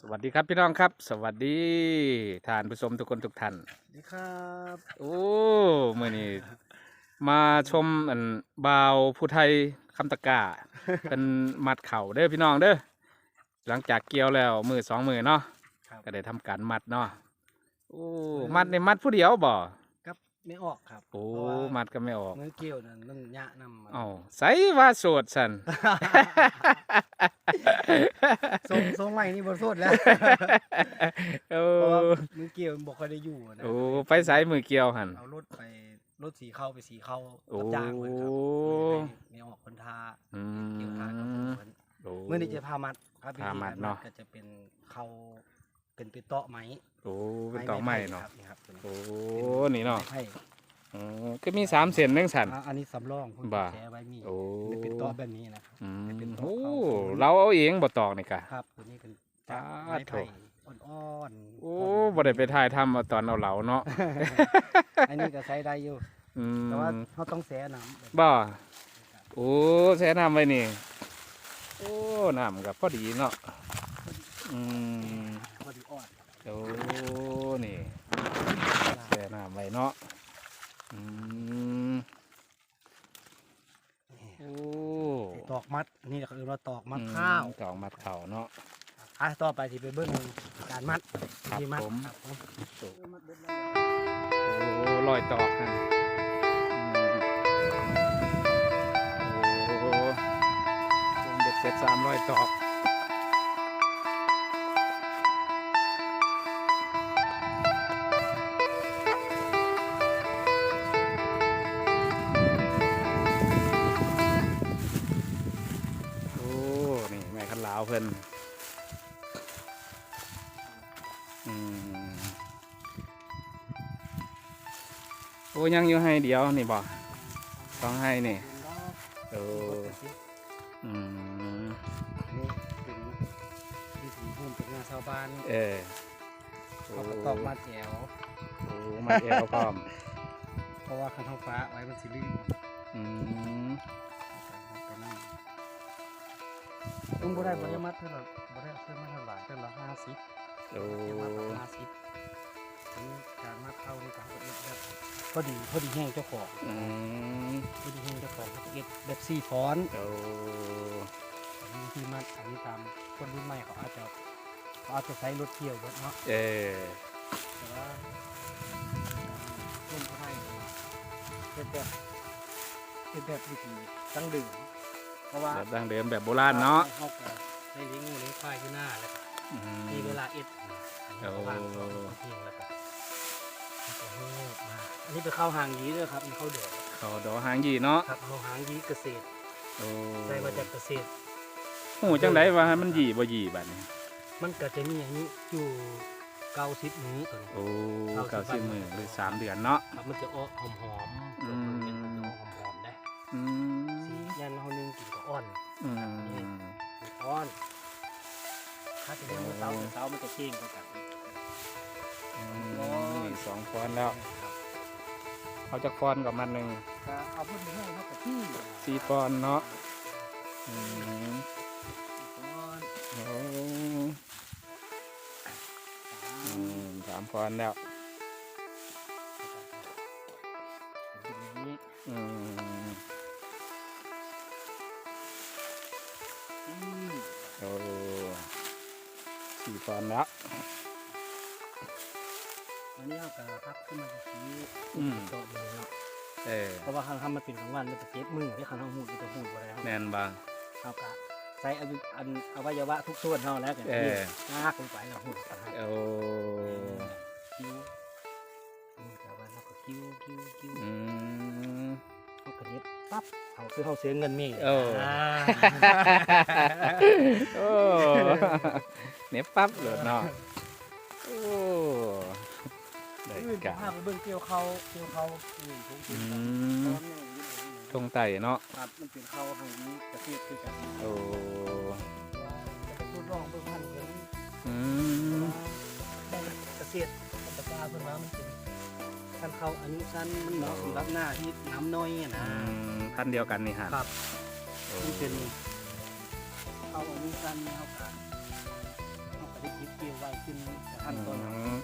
สวัสดีครับพี่น้องครับ สวัสดีท่านผู้ชมทุกคนทุกท่านสวัสดีครับโอ้มื่อนี้มาชมอันบาวผู้ไทยคำตะกร้าเป็นมัดเข่าเด้อพี่น้องเด้อหลังจากเกี่ยวแล้วมือสองมือเนาะครับก็ได้ทำการมัดเนาะโอ้มัดในมัดผู้เดียวบ่กับ ไม่ออกครับโอ้เพราะว่ามัดก็ไม่ออกเมื่อเกี่ยวนั่นมันยะนำมาเอ้าใส่ว่าโสดสัน ทรงทรงใหม่นี่บนโทษแล้วโอ้เพราะว่ามือเกี่ยวมันบอกค่อยได้อยู่นะโอ้ไปใส่มือเกี่ยวหัน เอารถไปรถสีเข้าไปสีเข้าโอ้รับจ้างเพิ่นครับไม่ออกคนทาอืเกี่ยวทากับมเพิ่นโอ้เมื่อนี้จะพามัดครับพามัดเนาะ ก็จะเป็นเข้า เป็นเป็นเตาะไหมโอ้เป็นตอกไม้เนาะครับนี่ครับตัวนี้โอ้นี่เนาะไม้ไผ่อ๋อก็มีสามเส้นหนึ่งสันอ่าอันนี้สำรองเพิ่นบ่าแชร์ไว้มีโอ้มันเป็นเตาะแบบนี้นะครับอืมเป็นตอกโอ้เข้าเราเอาเองบ่ตอกนี่กะครับตัวนี้เป็นอ่าไม้โถไผ่อ่อนๆโอ้บ่ได้ไปถ่ายทำเอาตอนเอาเหลาเนาะอันนี้ก็ใช้ได้อยู่อืมแต่ว่าเขาต้องแช่น้ำแบบบ่โอ้แช่น้ำไว้นี่โอ้น้ำกับพอดีเนาะอืมพอดีอ่อน โอ้นี่แช่น้ำไว้เนาะอืมโอ้ตอกมัดอันนี้ก็คือว่าตอกมัดข้าวอืมตอกมัดข้าวเนาะอะต่อไปที่ไปเบิ้งการมัดครับที่มัดผมครับผมโอ้ลอยตอกนะโอ้โหเบ็ดเสร็จสามร้อยตอก โอ้ยังอยู่ให้เดียวนี่บ่ต้องให้นี่โอ้อืมอันนี้เป็นที่สีพุ่มเป็นงานชาวบ้านเออโอ้เขาก็ตอกมัดแอวโอ้มาแอลพร้อมเพราะว่าคันท้องฟ้าไว้มันสิลื่นอืมไปนั่งต้องบ่ได้บ่ได้มัดเท่าไหร่บ่ได้ซื้อมาเท่าไหร่เท่าละห้าสิบโอ้เดี๋ยวมัดละห้าสิบอันนี้การมัดเข้านี่การก็เอ็ดแบบพ อดีพอดีแห้งเจ้าของอืมพอดีแห้งเจ้าของเขาก็เอ็ดแบบสี่ฟอนโอ้อันนี้ที่มัดอันนี้ตามคนรุ่นใหม่เขาอาจจะเขาอาจจะใช้รถเกี่ยวเบิดเนาะเออแต่ว่ารุ่นเขาให้เป็นแบบเป็นแบบวิธีตั้งดื่มเพราะว่าแบบดั้งเดิมแบบโบราณเนาะเขาก็ได้เลี้ยงงูเลี้ยงควายที่หน้าแล้วก็อืมมีเวลาเอ็ดอันนี้เขาวางโอ้เขาเพียงแล้วก็ อันนี้ไปเข้าหางยีด้วยครับมันเข้าเดือดเขาดอกหางยีเนาะครับเข้าหางยีเกษตรโอ้ได้มาจากเกษตรหูจังไดว่ามันหยีบ่หยีบัดนี้มันก็จะมีอย่างนี้อยู่เก้าสิบมื้อตัวนี้โอ้เก้าเก้าสิสิบบวันมือหรือสามเดือนเนาะครับมันจะออกหอมหอมๆอืมเป็นมันจะออกหอมหอมๆได้อืสีมยันเขานึ่งกินก็อ่อนอืมมันอ่อนถ้าจะเลี้ยงมือเต้ามือเต้ามันจะเก่งกว่ากันอืมนี่สองฟอนแล้วครับ เอาจากฟอนกับมันหนึ่งก็เอาพุ่นแห้งเขากับที่สี่ฟอนเนาะอืมอ่อนโอ้อืมสามฟอนแล้วเป็นอย่างนี้อืมอืมโอ้สี่ฟอนแล้วอั นนี้เอากระพับขึ้นมาจากที่อืม โต๊ะเลยเนาะเออเพราะว่าคันทำมันเป็นกลางวันมันจะเจ็บมือที่คันทำหูดมันจะหูดอะไรครับแน่นบาง เอากะใช้อายุอันอวัยวะทุกส่วนเท่าแล้วกันเออ ลากลงไปแล้วหูดกันให้ โอ้คิ้วมือกะวันแล้วก็คิ้วคิ้วคิ้วอืม เขากระเด็บปั๊บเขาคือเขาเสียเงินเมย์โอ้าโอ้เนี่ยปั๊บเลยเนาะโอ้ได้ อื่นกะพาไปเบิ่งเกี่ยวเขาเกี่ยวเขาอื่นผมอืกินมตตรงไต่เนาะครับมันเป็นเขาทางนี้กระเทียบคือกันโอ้ว่าจะไปทดลองเบิ่งพันธุ์กันอืมได้เกษตรกับปลาเพิ่นว่ามันเป็นคันเขาอนุสันมันเหมาะสำหรับหน้าที่น้ำน้อยอะนะ อืมพันธุ์เดียวกันนี่ฮะครับ โอ้มันเป็นเขาอนุสันเขากะเขาก็ได้คิดล่ขึ้นกับขั้นตอนอืม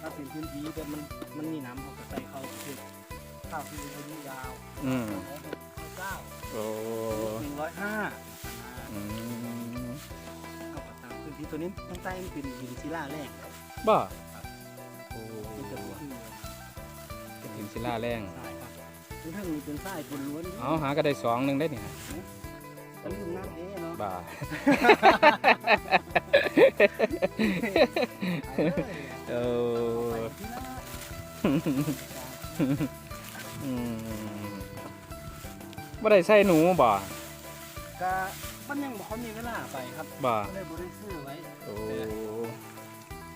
ถ้าเป็นพื้นที่แบบมันมันมีน้ำเขาก็ใส่เข้าคือข้าวที่อายุยาวอืมร้อยหกร้อยเก้าโอ้หนึ่งร้อยห้าอืมเอาก็ตามพื้นที่ตัวนี้ตั้งใต้มันเป็นหินศิลาแรงบ่โอ้มันจะบ่คือเป็นหินศิลาแรงทรายครับทั้งทั้งนี้เป็นทรายเป็นล้วนเอาหาก็ได้สองหนึ่งได้เนี่ยก็ลืมน้ำเอ๊ะเนาะบ่า เออเอไปอที่นั่นอืมบ่ได้ใส่หนูบ่ก็มันยังบ่ค่อยมีเวลาไปครับบ่ก็เลยบ่ได้ซื้อไว้โอ้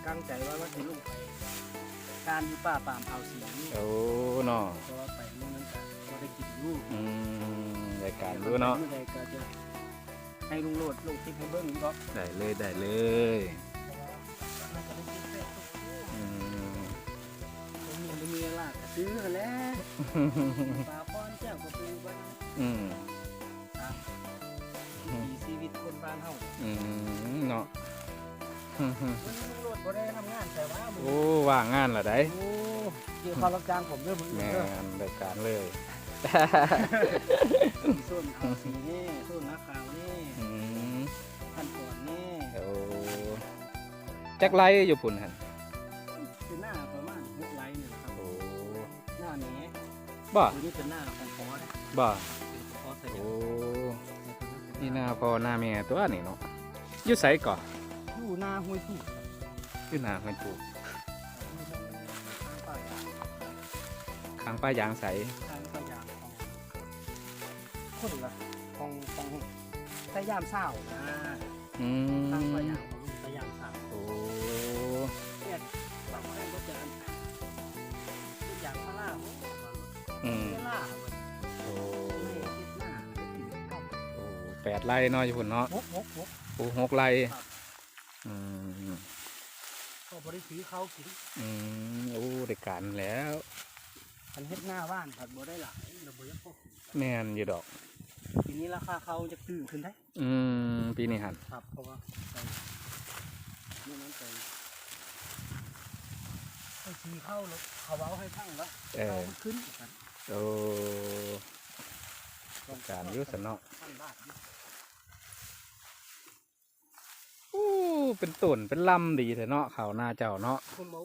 กางใจว่าว่าสิลงไปการอยู่ป่าปามเอาสีโอ้เนาะเพราะว่าไปนู่นนั่นก็บ่ได้กินอยู่อืมรายการรู้เนาะมื่อใดก็จะให้ลุงโหลดลงคลิปให้เบิ่งก็ได้เลยได้เลย ซื้อหั่นแหล้วปลาป้อนแจ้วก็ปูบ้านอืมมีชีวิตคนบ้านเฮาอืมเนาะวันนี้ลุงโหลดบ่ได้ทำงานแต่ว่ามื้โอ้ว่างงานละได้โอ้เกี่ยวข้าวรับจ้างผมเด้อมึงแม่เด้อนรายการเลยส้นเอาสีแน่ส้นนักข่าวแน่อืมพันก่อนแน่โอ้จักไลอยู่ปุ่นหันเป็นหน้า บ่ ตัวนี้เป็นหน้าของคอนะบ่ เป็นคอสยาโอ้มนี่นาพ่อหน้าแม่ตัวนี่เนาะอยู่ไสก่อนอยู่หน้าห้วยผู้อยู่หน้าห้วยปูป่ายางข้างป้ายางใสทางป่ายางของคนละของของสยามเศร้านะอืทางป่ายามงของลุงสยาม ไร่เนาะอยู่พุ่นเนาะหกหกหกโอ้หกไร่ครับอืมก็บริซื้อเขากินอืมโอ้ได้การแล้วมันเฮ็ดหน้าบ้านผัดบ่ได้หลายเราบ่อยักพวกแม่นอยู่ดอก ปีนี้ราคาเขาจะตื่นขึ้นได้ อืมปีนี้หันครับเพราะว่าไปเมื่อนั้นไปไปซื้อเข้าแล้วเขาเอาให้ทั้งแล้วเอเขาอมันขึ้นกันโอ้การอยุสนเนาะพันบาทอยู่ โอ้เป็นตุ่นเป็นลำดีแต่เนาะเขาวหน้าเจ้าเนาะผมเอา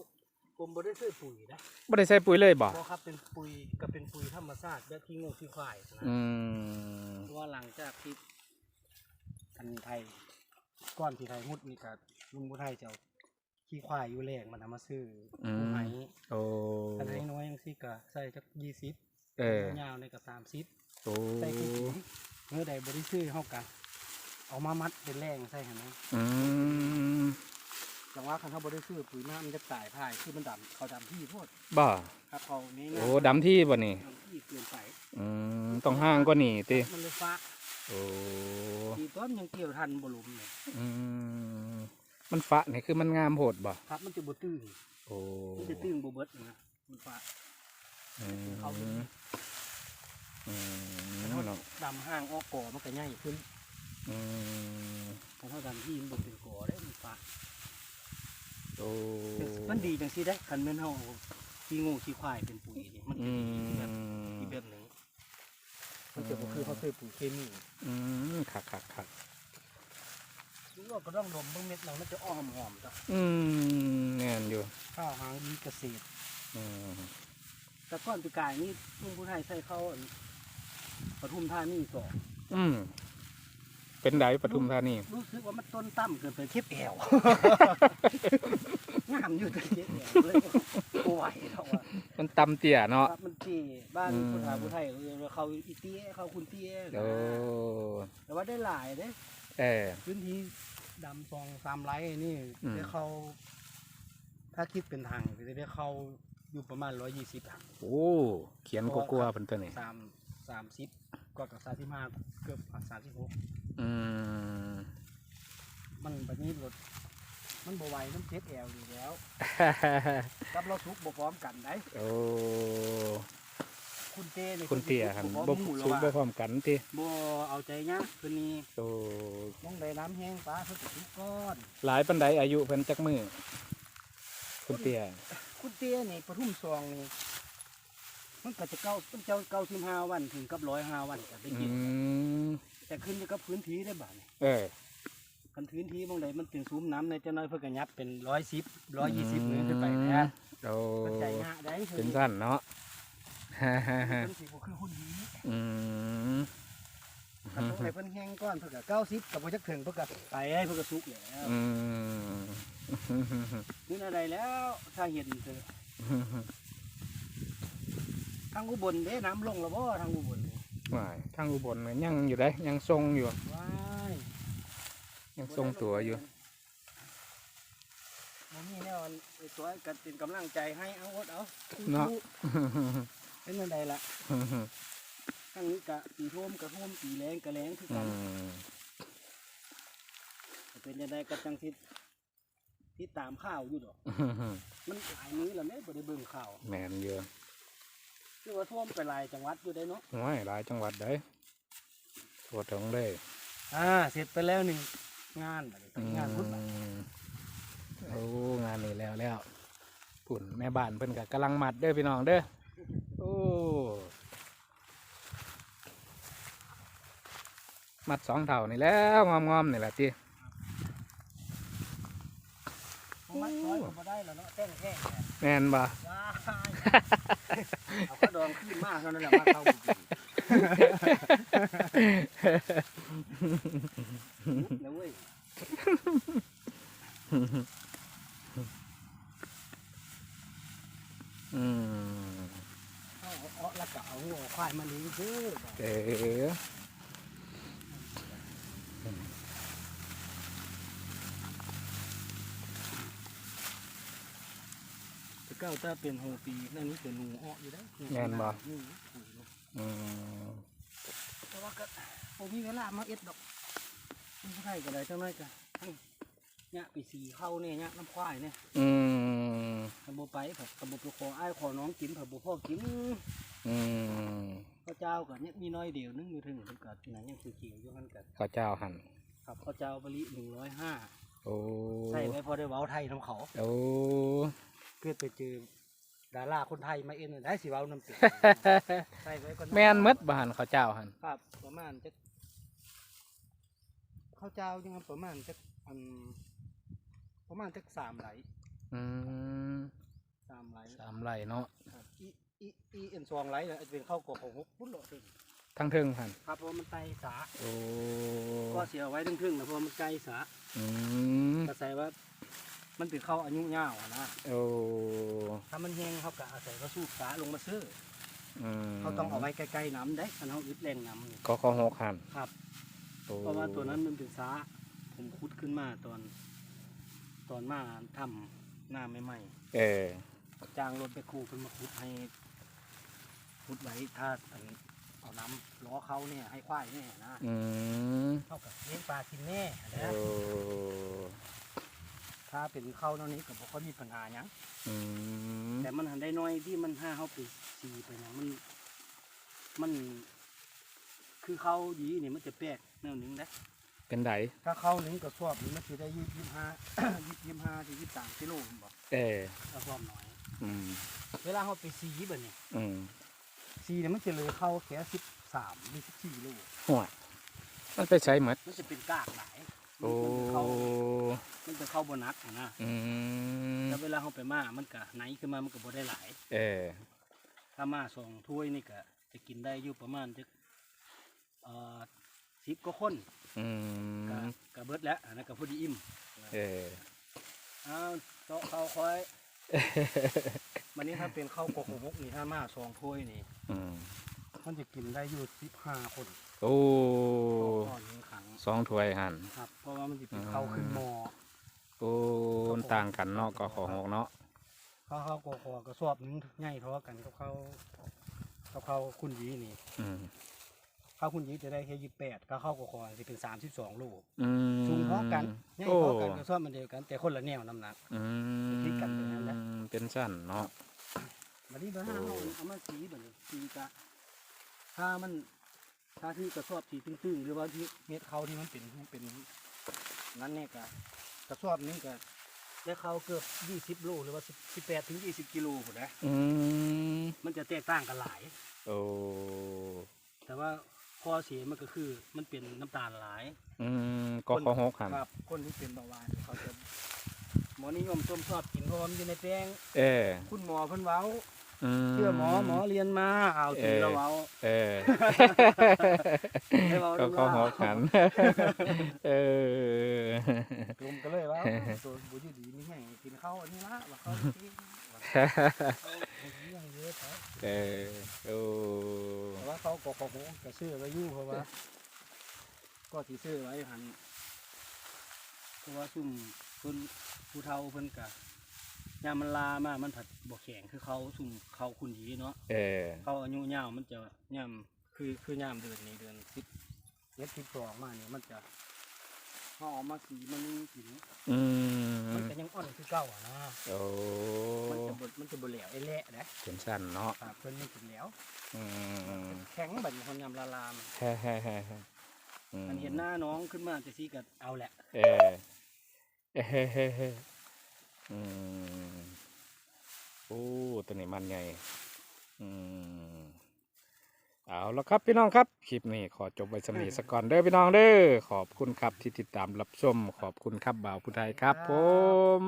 ผมบ่ได้ซื้อปุ๋ยนะบ่ได้ใส่ปุ๋ยเลยบ่เพราะครับเป็นปุ๋ยก็เป็นปุ๋ยธรรมชาติแบบที่งูที่ควายนะอืมเพราะว่าหลังจากที่อันไทยก้อนที่ไทยมุดนี่ก็ลุงบุไทยจะเอาขี้ควายอยู่แรงมันเอามาซื้ออมผู้ไหโอ้อันไหนน้อยจังซี่ก็ใส่จักยี่สิบเออยาวในก็สามสิบโอ้ใส่ขี้ถุงเมื่อใดบริซื้อเฮากัน เอามามัดเป็นแรงใส่เห็นไหมอืมจังว่าคันเขาบริซื้อปุ๋ยน้ำมันจะตายพายคือมันดำเขาดำที่โทษบ่ครับเอานี้โอ้ดำที่บ่นี่ดำที่เกินไปอืมต้องห้างกว่านี่ติมันเลยฟ้าโอ้ทีต้นยังเกี่ยวทันบหลุมเลยอืมมันฟะนี่คือมันงามโพดบ่ครับมันจะบ่ตื้นโอ้มันจะตื้นบ่เบิดนะมันฟ้าอืมเขาอืมเขาเนาะดำห้างออกก่อมันก็ใหญ่ขึ้น อืมถ้าเท่าดำที่มันบ่เป็นก่อได้มันฟ้าโอ้มันดีจังซี่ได้คันแม่นเฮาเอาขี้งูขี้ควายเป็นปุ๋ยนี่มันอืจะดีแบบมอีกแบบหนึ่งมันจะบ่คือเขาซื้อปุ๋ยเคมีอืมคักคักคักรู้ว่าก็ต้องดมเบิ่งเม็ดหนังมันจะอ้อมหอมจ้ะอืมแน่นอยู่ข้าวหางดีเกษตร อืมแต่ก่อนปีกายนี่ลุงผู้ไทยใส่เข้าอันปทุมธานีสองอืม เป็นไดปทุมธานีรู้สึกว่ามันต้นต่ำเกินไปเทียบแอวงามอยู่แต่เทียบแอวเลยบ่ไหวเท่าว่ามันตำเตี่ยเนาะครับมันเจีบ้านอืมผู้ไทยผู้ไทยเออเขาอีเตี้ยเขาคุณเตี้ยนะโอ้แต่ว่าได้หลายเด้เออพื้นที่ดำซองสามไร่นี่อืมได้เขาถ้าคิดเป็นทางก็จะได้เข้าอยู่ประมาณร้อยยี่สิบถังโอ้เขียนกลัวๆเป็นตัวนี้สามสามสิบก็กับสามสิบห้าเกือบสามสิบหก อืม มันแบบนี้รถมันบวไหวมันเจ็บแอวอยู่แล้วกับเราทุกบพร้อมกันได้โอ้คคุณเต้นี่คุณเตี้ยหันบ่บ่หมู่สูงแล้วบ่ว่าพร้อมกันติบ่เอาใจยากเพิ่นนี่โอ้มองใดน้ำแห้งปลาเพิ่นก็ทุกก้อนหลายปานใดอายุเพิ่นจักมือคุณเตี้ยคุณเต้นี่ปทุมซองนี่มันก็จะเก้าเป็นเจ้าเก้าสิบห้าวันถึงกับร้อยห้าวันก็ได้อืกินม แต่ขึ้นอยู่กับพื้นที่ได้บ่านี่เออคันพื้นที่บางใดมันเป็นซุ้มน้ำในเจ้าน้อยเพิ่นก็ยับเป็นร้อยสิบร้อยยี่สิบเมตรขึ้นไปนะโอ้เพิ่นใจงะได้เป็นสั้นเนาะฮ่าฮ่าฮ่าเพิ่นสิบ่คือคนดีอืมคันตรงไหนเพิ่นแห้งก้อนเพิ่นก็เก้าสิบกับบ่จักถึงเพิ่นก็ไปให้เพิ่นก็สุกแล้วอืมนี่อะไรแล้วถ้าเห็นเถอะทางอุบลเด้น้ำลงแล้วบ่ทางอุบลนี่ ว่ายทางอุบลก็ยังอยู่ได้ยังทรงอยู่ ว้ายยังทรงตัวอยู่ มันมีแนวอันไอ้ตัวกันเป็นกำลังใจให้เอาอดเอาเนาะ เป็นยังไงล่ะทางนี้กะปีท่วมกะท่วมปีแรงกะแรงคืออืกันมเป็นยังไงกะจังทิศที่ตามข่าวอยู่ดอก มันหลายมื้อแล้วแม่บ่ได้เบิ่งข่าว แมนเยอะ คือว่าท่วมไปหลายจังหวัดอยู่ได้เนาะน้อยหลายจังหวัดได้ทั่วถึงเลยอ่าเสร็จไปแล้วหนึ่งงานบัดนี้ไปงานพุทธบัดอืมโอ้งานนี้แล้วแล้วปุ่นแม่บ้านเพิ่นก็กำลังมัดเด้อพี่น้องเด้อโอ้มัดสองเท่านี่แล้วงอมๆนี่แหละทีผมมัดซอยก็บ่ได้แล้วเนาะแต้งแห้งแหละแม่นบ่ว้าย เอากระดองขึ้นมากเท่านั้นแหละมาเข้าบุกนะเว้ยอืมเอาเอาแล้วก็เอาหัวควายมาเลี้ยงเด้อเอ๋อ แต่ เก้าถ้าเป็นหูปีนั่นนี่เป็นหูอ้ออยู่ได้อแม่นบ่นี่อืมแต่ว่าก็ผมมีเวลามาเอ็ดดอกไม่ใช่ก็ได้จังเลยก็ทั้งเนี่ยปีสีเข้าเนี่ยเนี่ยน้ำควายเนี่ยอืมกระโบไปผักกระโบไปขออ้ายขอน้องกินผักโบพ่อกินอืมข้าวเจ้าก็เนี่ยมีน้อยเดียวนึงอยู่ถึงมันก็หนังยังคือเขียวอยู่มันกันข้าวเจ้าหั่นครับข้าวเจ้าบริหนึ่งร้อยห้าโอ้ใส่ไว้พอได้เว้าไทยน้ำเขาโอ้ เพื่อไปเจอดาราคนไทยมาเอ็นได้สิเว้าน้ำเสียงใส่ไว้ก่อนนะแม่นหมดบ่หั่นข้าวเจ้าหั่นครับประมาณจะข้าวเจ้ายังไงประมาณจะอันประมาณจะสามไหลอืมสามไหลสามไร่เนาะครับอีอีอีเอ็นซองไหลเนี่ยจะเป็นข้าวกบของหกปุ้นโหลดเองทั้งเทิงหั่นครับเพราะมันไตสา โอ้ก็เสียไว้ทั้งครึ่งนะเพราะมันไกลสาอืม ก็ใส่ว่า มันเป็นข้าวอายุยาวอะนะโอ้ถ้ามันแห้งเขาก็อาศัยว่าสูบสาลงมาซื้ออืมเขาต้องเอาไว้ใกล้ๆน้ำได้คันเขาอึดแรงน้ำนี่ก็ข้อหกหั่นครับ โอ้เพราะว่าตัวนั้นมันเป็นสาผมขุดขึ้นมาตอน ตอนมาทำหน้าใหม่ๆเออจ้างรถไปคูขึ้นมาขุดให้ขุดไว้ถ้าอันเอาน้ำล้อเขาเนี่ยให้ควายเนี่ยนะอืม เท่ากับเลี้ยงปลากินแน่นะโอ้ ถ้าเป็นเข้าเท่านี้ก็บอกเขามีปัญหาหยังอืมแต่มันหันได้น้อยที่มันห้าเขาไปสีไปหยังมัน มัน คือเข้าดีเนี่ยมันจะแปลกแนวหนึ่งนะเป็นไดถ้าเข้าหนึ่งก็สอบนี่มันจะได้ยี่สิบห้า ยี่สิบห้าถึงยี่สิบสามกิโลผมบอกเออถ้าสอบน้อย อืมเวลาเขาไปสีแบบนี้อืมสีเนี่ยมันจะเลยเข้าแค่สิบสามหรือสิบสี่โล หัวมันไปใช้หมดมันจะเป็นกากหลายโอ้มันจะเข้า มันจะเข้าบนักอะนะอืมแล้วเวลาเขาไปมามันก็ไหนขึ้นมามันก็บ่ได้หลาย เออถ้ามาสองถ้วยนี่ก็จะกินได้อยู่ประมาณจะเอ่อสิบก็คนอืก็มก็เบิดแล้วอันนั้นก็พอดีอิ่มเออ อ้าวเจาะข้าวคอยวันนี้ถ้าเป็นข้าวโกโกมกนี่ถ้ามาสองถ้วยนี่ อืมมันจะกินได้อยู่สิบห้าคนโอ้ต่อหนึ่งครั้งสองถ้วยหันครับ เพราะว่ามันจะเป็นข้าวขึ้นหม้อ โอ้มันต่างกันเนาะก็ขอหกเนาะข้าวข้าวโกโกก็สอบหนึงใหญ่เท่ากันกับข้าวกับข้าวคุณยีนี่อืมข้าวคุณยีจะได้แค่ยี่แปดข้าวข้าวโกโกจะเป็นสามสิบสองลูกอืมสูงเท่ากันใหญ่โอ้เท่ากันก็สอบมันเดียวกัน แต่คนละแนวน้ำหนัก อืที่กันเป็นอย่างนั้นแหละ มเป็นสั้นเนาะ บัดนี้เบอร์ห้าโอ้เอาเอามาสีบัดนี้สีกะถ้ามันถ้าที่กระสอบที่ตึงๆ หรือว่าที่เม็ดเขาที่มันเป็นเป็นนั้นเนี่ยก็ กระสอบนี้ก็ได้เขาเกือบ20โลหรือว่า10 18ถึง20กิโลพุ่นนะอืมมันจะแตกต่างกันหลาย โอ้แต่ว่าข้อเสียมันก็คือ มันเป็นน้ำตาลหลาย อืมก็ขอหกหันครับ คนที่เป็นเบาหวานเขาจะหมอนิยมชมชอบกินเพราะว่ามันอยู่ในแป้งเออ คุณหมอเพิ่นเว้าอืม เชื่อหมอหมอเรียนมาเอาวทีละเว้าเออให้เว้าก็น้ำขอลายหกหันเออผมก็เลยว่าตัวบุญดีมีแห้งกินข้าวอันนี้ละว่าเขากินว่าเขาเลี้ยงเยอะเขาเออโอ้แต่ว่าเขาก็ขอโหก็ซื้อไว้อยู่เพราะว่าก็ที่ซื้อไว้หันเพราะว่าซุ่มเพิ่นผู้เฒ่าเพิ่นกะ ยามมันลามามันผัดบ่แข็งคือเขาซุ่มเขาคุณดีเนาะเออ เขาอายุยาวมันจะย่ำคือคือย่ำเดือนนี้เดือนสิบเจ็ดสิบสองมาเนี่ยมันจะห่ออกมาสีมันนี่กินอืมันมจะยังอ่อนคือเก่าอะนะโอ้มันจะบดมันจะบดเหลวไอ้แหละนะเป็นสั้นเนาะครับเพิ่นไม่กินแล้วอืมแข็งแบบนี้คนยำละลามแฮ่แฮ่แฮ่แฮ่อืมอันเห็นหน้าน้องขึ้นมาจะซีกัเอาแหละ เออเอเฮ้เฮ้เฮ้อืมโอ้ตัวนี้มันใหญ่อืมเอาแล้วครับพี่น้องครับ คลิปนี้ขอจบไว้สำนีสก่อนเด้อพี่น้องเด้อขอบคุณครับที่ติดตามรับชม ขอบคุณครับบ่าวผู้ไทยครับ ผม